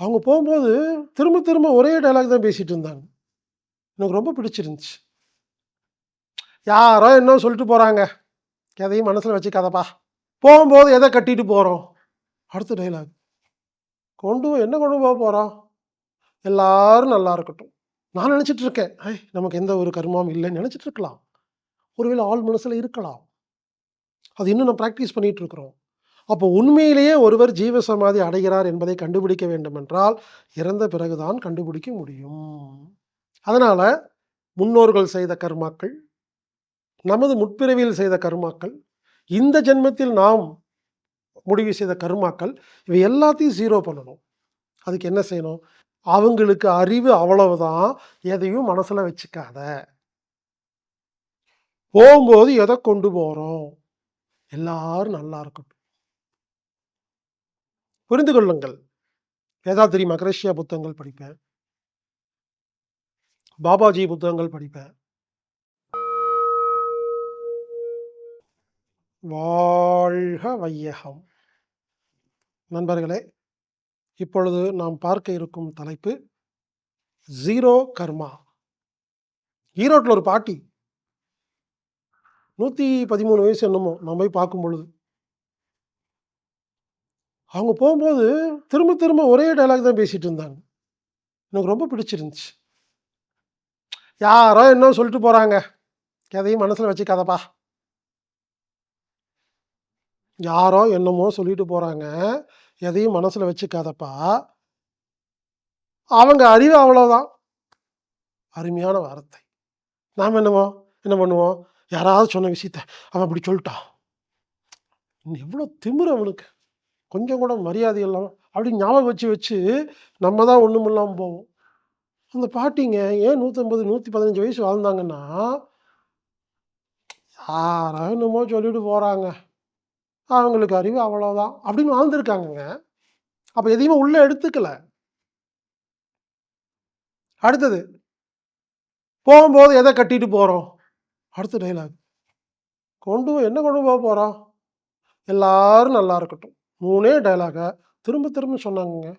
அவங்க போகும்போது திரும்ப திரும்ப ஒரே டயலாக் தான் பேசிகிட்டு இருந்தாங்க. எனக்கு ரொம்ப பிடிச்சிருந்துச்சு. யாரோ என்ன சொல்லிட்டு போகிறாங்க எதையும் மனசில் வச்சுக்காதப்பா. போகும்போது எதை கட்டிட்டு போகிறோம் அடுத்த டயலாக். கொண்டு என்ன கொண்டு போக போகிறோம் எல்லாரும் நல்லா இருக்கட்டும். நான் நினச்சிட்டு இருக்கேன். ஐய் நமக்கு எந்த ஒரு கர்மாவும் இல்லைன்னு நினச்சிட்டு இருக்கலாம். ஒருவேளை ஆள் மனசில் இருக்கலாம். அது இன்னும் நம்ம ப்ராக்டிஸ் பண்ணிகிட்டு இருக்கிறோம். அப்போ உண்மையிலேயே ஒருவர் ஜீவ சமாதி அடைகிறார் என்பதை கண்டுபிடிக்க வேண்டுமென்றால், இறந்த பிறகு தான் கண்டுபிடிக்க முடியும். அதனால் முன்னோர்கள் செய்த கர்மாக்கள், நமது முற்பிறவியில் செய்த கர்மாக்கள், இந்த ஜென்மத்தில் நாம் முடிவு செய்த கர்மாக்கள், இவை எல்லாத்தையும் ஜீரோ பண்ணணும். அதுக்கு என்ன செய்யணும்? அவங்களுக்கு அறிவு அவ்வளவுதான். எதையும் மனசில் வச்சுக்காத. போகும்போது எதை கொண்டு போகிறோம் எல்லாரும் நல்லா இருக்கட்டும். புரிந்து கொள்ளுங்கள். வேதாத்திரி மகரேஷியா புத்தகங்கள் படிப்பேன். பாபாஜி புத்தகங்கள் படிப்பேன். வாழ்க வையகம். நண்பர்களே, இப்பொழுது நாம் பார்க்க இருக்கும் தலைப்பு, ஜீரோ கர்மா. ஈரோட்டில் ஒரு பாட்டி. 113 வயசு என்னமோ, நம்ம போய் பார்க்கும் பொழுது. அவங்க போகும்போது திரும்ப திரும்ப ஒரே டைலாக் தான் பேசிகிட்டு இருந்தாங்க. எனக்கு ரொம்ப பிடிச்சிருந்துச்சு. யாரோ என்ன சொல்லிட்டு போகிறாங்க எதையும் மனசில் வச்சுக்காதப்பா. யாரோ என்னமோ சொல்லிட்டு போகிறாங்க எதையும் மனசில் வச்சுக்காதப்பா. அவங்க அறிவு அவ்வளோதான் அருமையான வார்த்தை. நாம் என்னவோ என்ன பண்ணுவோம்? யாராவது சொன்ன விஷயத்த, அவன் அப்படி சொல்லிட்டான். எவ்வளோ திமிரு அவனுக்கு. கொஞ்சம் கூட மரியாதை இல்லாமல் அப்படி ஞாபகம் வச்சு வச்சு நம்ம தான் ஒன்றுமில்லாமல் இல்லாம போவோம். அந்த பாட்டிங்க ஏன் 150, 115 வயசு வாழ்ந்தாங்கன்னா, யாரோ என்னமோ சொல்லிட்டு போகிறாங்க அவங்களுக்கு அறிவு அவ்வளோதான் அப்படின்னு வாழ்ந்திருக்காங்கங்க. அப்போ எதையுமே உள்ளே எடுத்துக்கல. அடுத்தது. போகும்போது எதை கட்டிட்டு போகிறோம் அடுத்த டைலாக் கொண்டு என்ன கொண்டு போக போகிறோம் எல்லாரும் நல்லா இருக்கட்டும். மூணே டயலாக திரும்ப திரும்ப சொன்னாங்கங்க.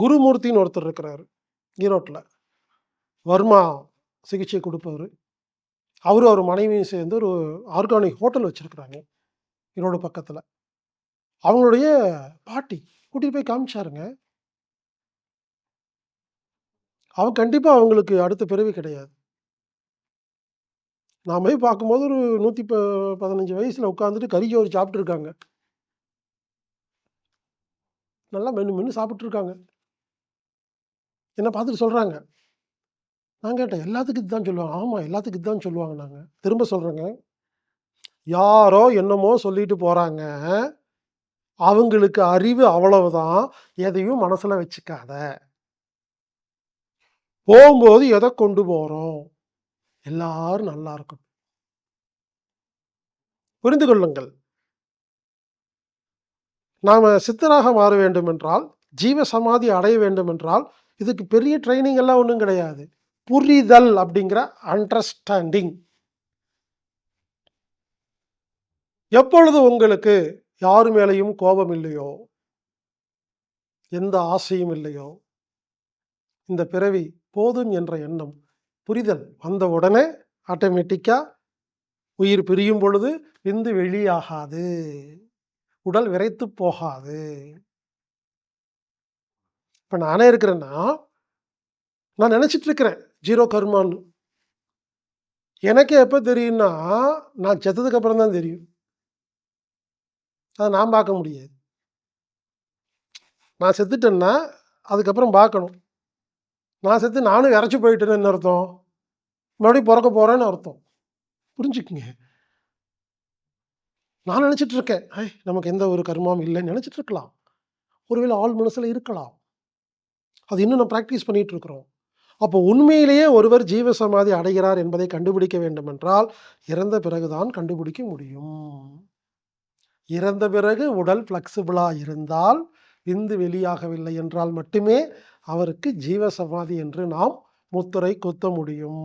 குருமூர்த்தின்னு ஒருத்தர் இருக்கிறாரு. ஈரோட்டில் வர்மா சிகிச்சை கொடுப்பவர் அவரும் அவர் மனைவியும் சேர்ந்து ஒரு ஆர்கானிக் ஹோட்டல் வச்சிருக்கிறாங்க. ஈரோடு பக்கத்தில் அவங்களுடைய பாட்டி கூட்டிகிட்டு போய் காமிச்சாருங்க. அவன் கண்டிப்பாக அவங்களுக்கு அடுத்த பிறவி கிடையாது. நான் போய் பார்க்கும்போது ஒரு 115 வயசுல உட்காந்துட்டு கறிச்சோறு ஒரு சாப்பிட்ருக்காங்க நல்லா மென்னு மென்னு சாப்பிட்ருக்காங்க என்ன பார்த்துட்டு சொல்றாங்க. நான் கேட்டேன், எல்லாத்துக்கும் இதுதான் சொல்லுவாங்க. ஆமா, எல்லாத்துக்கும் இதுதான் சொல்லுவாங்கன்னாங்க. திரும்ப சொல்றேங்க. யாரோ என்னமோ சொல்லிட்டு போறாங்க. அவங்களுக்கு அறிவு அவ்வளவுதான். எதையும் மனசுல வச்சுக்காத. போகும்போது எத கொண்டு போறோம்? எல்லாரும் நல்லா இருக்கும் புரிந்து கொள்ளுங்கள். நாம் சித்தராக மாற வேண்டுமென்றால், ஜீவ சமாதி அடைய வேண்டுமென்றால், இதுக்கு பெரிய ட்ரைனிங் எல்லாம் ஒன்றும் கிடையாது. புரிதல் அப்படிங்கிற அண்டர்ஸ்டாண்டிங். எப்பொழுது உங்களுக்கு யார் மேலேயும் கோபம் இல்லையோ, எந்த ஆசையும் இல்லையோ, இந்த பிறவி போதும் என்ற எண்ணம், புரிதல் வந்த உடனே ஆட்டோமேட்டிக்காக உயிர் பிரியும் பொழுது விந்து வெளியாகாது. உடல் விரைத்து போகாது. இப்போ நானே இருக்கிறேன்னா, நான் நினச்சிட்டு இருக்கிறேன். ஜீரோ கர்மான்னு. எனக்கு எப்போ தெரியும்னா, நான் செத்ததுக்கு அப்புறம் தான் தெரியும். அதை நான் பார்க்க முடியாது. நான் செத்துட்டேன்னா, அதுக்கப்புறம் பார்க்கணும். நான் செத்து நானும் இறச்சி போயிட்டேன்னு என்ன அர்த்தம்? மறுபடியும் பிறக்க போகிறேன்னு அர்த்தம். புரிஞ்சுக்குங்க. நான் நினச்சிட்டு இருக்கேன். ஐ நமக்கு எந்த ஒரு கர்மாவும் இல்லைன்னு நினச்சிட்டு இருக்கலாம். ஒருவேளை ஆள் மனசில் இருக்கலாம். அது இன்னும் நம்ம ப்ராக்டிஸ் பண்ணிகிட்டு இருக்கிறோம். அப்போ உண்மையிலேயே ஒருவர் ஜீவ சமாதி அடைகிறார் என்பதை கண்டுபிடிக்க வேண்டுமென்றால், இறந்த பிறகு தான் கண்டுபிடிக்க முடியும். இறந்த பிறகு உடல் ஃப்ளெக்சிபிளாக இருந்தால், விந்து வெளியாகவில்லை என்றால் மட்டுமே அவருக்கு ஜீவ சமாதி என்று நாம் முத்துரை குத்த முடியும்.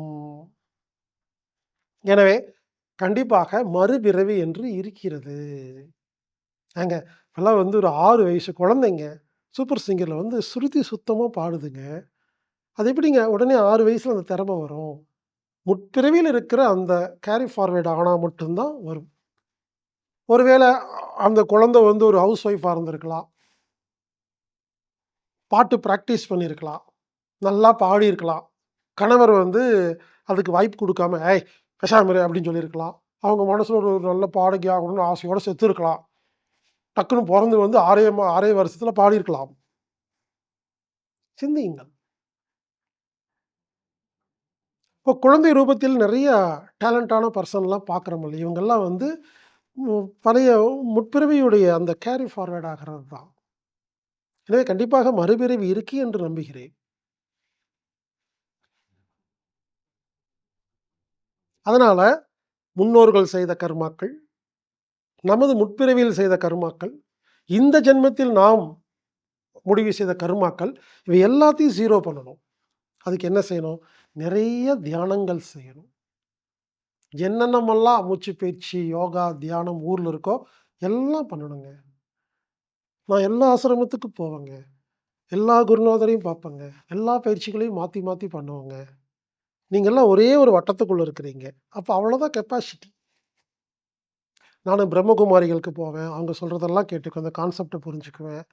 எனவே, கண்டிப்பாக மறுபிறவி என்று இருக்கிறது. ஏங்க இப்போலாம் வந்து ஒரு ஆறு வயசு குழந்தைங்க சூப்பர் சிங்கரில் வந்து சுருதி சுத்தமாக பாடுதுங்க. அது எப்படிங்க உடனே ஆறு வயசில் அந்த திறமை வரும்? முற்பிறவியில் இருக்கிற அந்த கேரி ஃபார்வேர்டு ஆனால் மட்டும்தான் வரும். ஒருவேளை அந்த குழந்தை வந்து ஒரு ஹவுஸ் ஒய்ஃபாக இருந்திருக்கலாம். பாட்டு ப்ராக்டிஸ் பண்ணியிருக்கலாம். நல்லா பாடியிருக்கலாம். கணவர் வந்து அதுக்கு வாய்ப்பு கொடுக்காம "ஏய் பேசாம அப்படின்னு சொல்லியிருக்கலாம். அவங்க மனசில் ஒரு நல்ல பாடகி ஆகணும்னு ஆசையோட செத்துருக்கலாம். டக்குன்னு பிறந்து வந்து 6 ம 6 வருஷத்துல பாடியிருக்கலாம். சிந்தியுங்கள். இப்போ குழந்தை ரூபத்தில் நிறைய டேலண்டான பார்க்குறோம் இல்லை இவங்கள்லாம் வந்து பழைய முற்பிறவியுடைய அந்த கேரி ஃபார்வேர்ட் ஆகிறது தான். எனவே கண்டிப்பாக மறுபிறவி இருக்கு என்று நம்புகிறேன். அதனால முன்னோர்கள் செய்த கர்மாக்கள், நமது முற்பிறவியில் செய்த கர்மாக்கள், இந்த ஜென்மத்தில் நாம் முடிவு செய்த கர்மாக்கள், இவை எல்லாத்தையும் ஜீரோ பண்ணணும். அதுக்கு என்ன செய்யணும்? நிறைய தியானங்கள் செய்யணும். என்னென்னமெல்லாம் மூச்சு பயிற்சி, யோகா, தியானம் ஊர்ல இருக்கோ எல்லாம் பண்ணணுங்க. நான் எல்லா ஆசிரமத்துக்கும் போவேங்க. எல்லா குருநாதரையும் பார்ப்பேங்க. எல்லா பயிற்சிகளையும் மாற்றி மாற்றி பண்ணுவோங்க நீங்கள்லாம் ஒரே ஒரு வட்டத்துக்குள்ளே இருக்கிறீங்க. அப்போ அவ்வளோதான் கெப்பாசிட்டி. நான் பிரம்மகுமாரிகளுக்கு போவேன். அவங்க சொல்கிறதெல்லாம் கேட்டுக்குவேன். அந்த கான்செப்டை புரிஞ்சுக்குவேன்.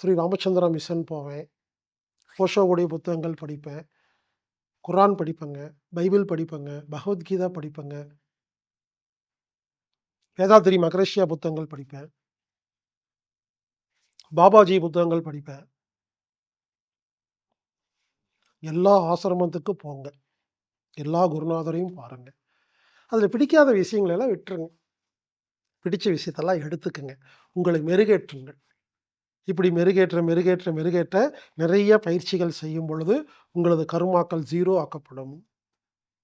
ஸ்ரீ ராமச்சந்திரா மிஷன் போவேன். ஓஷோவுடைய புத்தகங்கள் படிப்பேன். குரான் படிப்பேங்க. பைபிள் படிப்பேங்க. பகவத்கீதா படிப்பேங்க. வேதாத்திரி மகரேஷியா புத்தகங்கள் படிப்பேன். பாபாஜி புத்தகங்கள் படிப்பேன். எல்லா ஆசிரமத்துக்கும் போங்க. எல்லா குருநாதரையும் பாருங்க. அதில் பிடிக்காத விஷயங்களெல்லாம் விட்டுருங்க. பிடிச்ச விஷயத்தெல்லாம் எடுத்துக்கங்க. உங்களை மெருகேற்றுங்கள். இப்படி மெருகேற்ற, மெருகேற்ற, மெருகேற்ற நிறைய பயிற்சிகள் செய்யும் பொழுது, உங்களது கருமாக்கள் ஜீரோ ஆக்கப்படும்.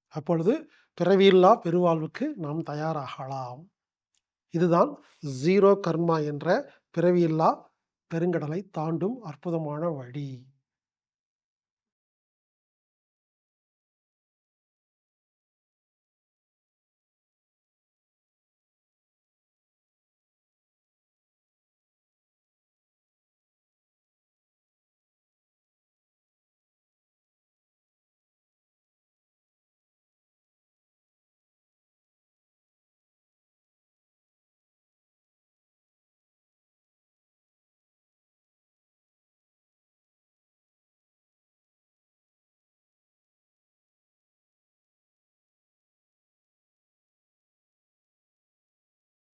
அப்பொழுது பிறவியில்லா பெருவாழ்வுக்கு நாம் தயாராகலாம். இதுதான் ஜீரோ கர்மா என்ற பிறவியில்லா பெருங்கடலை தாண்டும் அற்புதமான வழி.